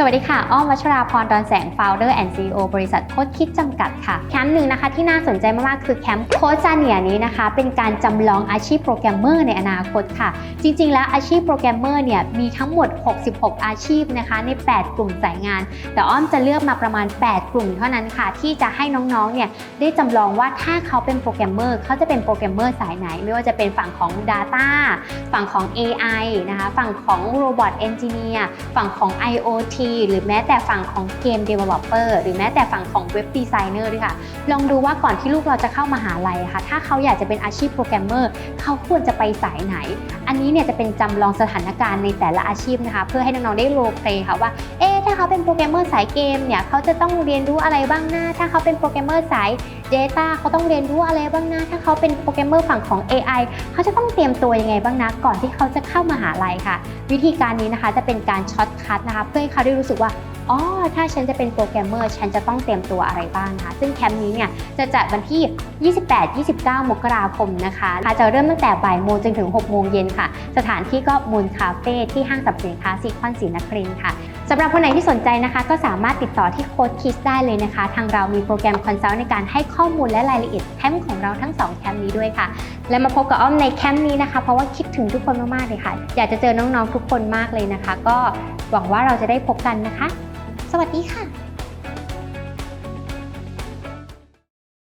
สวัสดีค่ะ อ้อมวัชราพรดอนแสง Founder and CEO บริษัทโค้ดคิดจำกัดค่ะ แคมป์หนึ่งนะคะที่น่าสนใจมากๆ คือแคมป์โค้ดจาเนียนี้นะคะ เป็นการจำลองอาชีพโปรแกรมเมอร์ในอนาคตค่ะ จริง ๆ แล้วอาชีพโปรแกรมเมอร์เนี่ยมีทั้งหมด 66 อาชีพนะคะ ใน 8 กลุ่มสายงาน แต่อ้อมจะเลือกมาประมาณ 8 กลุ่มเท่านั้นค่ะ ที่จะให้น้องๆ เนี่ยได้จำลองว่าถ้าเขาเป็นโปรแกรมเมอร์เขาจะเป็นโปรแกรมเมอร์สายไหน ไม่ว่าจะเป็นฝั่งของ Data ฝั่งของ AI นะคะ ฝั่งของ Robot Engineer ฝั่งของ IoT หรือแม้แต่ฝั่งของเกม Developer หรือแม้แต่ฝั่งของเว็บดีไซเนอร์ด้วยค่ะ ลองดูว่าก่อนที่ลูกเราจะเข้ามหาลัยค่ะ ถ้าเขาอยากจะเป็นอาชีพโปรแกรมเมอร์เขาควรจะไปสายไหน อันนี้เนี่ยจะเป็นจำลองสถานการณ์ในแต่ละอาชีพนะคะ เพื่อให้น้องๆได้โรลเพลย์ค่ะว่าเอ๊ะถ้า เขาเป็นโปรแกรมเมอร์สายเกมเนี่ยเขาจะต้องเรียนรู้อะไรบ้างนะถ้าเขาเป็นโปรแกรมเมอร์สาย Data เขาต้องเรียนรู้อะไรบ้างนะถ้าเขาเป็นโปรแกรมเมอร์ฝั่งของ AI เขาจะต้องเตรียมตัวยังไงบ้างนะก่อนที่เขาจะเข้ามหาลัยค่ะ วิธีการนี้นะคะจะเป็นการช็อตคัทนะคะเพื่อให้เขาได้รู้สึกว่า อ๋อ ถ้าฉันจะเป็นโปรแกรมเมอร์ ฉันจะต้องเตรียมตัวอะไรบ้างนะคะซึ่งแคมป์นี้เนี่ยจะจัดวันที่ 28-29 มกราคมนะคะจะเริ่มตั้งแต่บ่ายโมงจนถึง 6 โมงเย็นค่ะ สถานที่ก็มูลคาเฟ่ที่ห้างสรรพสินค้าซีคอนศรีนครินทร์ค่ะสำหรับคนไหนที่สนใจนะคะ ก็สามารถติดต่อที่โค้ดคิสได้เลยนะคะ ทางเรามีโปรแกรมคอนซัลท์ในการให้ข้อมูลและรายละเอียดแคมป์ของเราทั้ง 2 แคมป์นี้ด้วยค่ะ และมาพบกับอ้อมในแคมป์นี้นะคะ เพราะว่าคิดถึงทุกคนมากๆเลยค่ะ อยากจะเจอน้องๆทุกคนมากเลยนะคะ ก็หวังว่าเราจะได้พบกันนะคะ สวัสดีค่ะ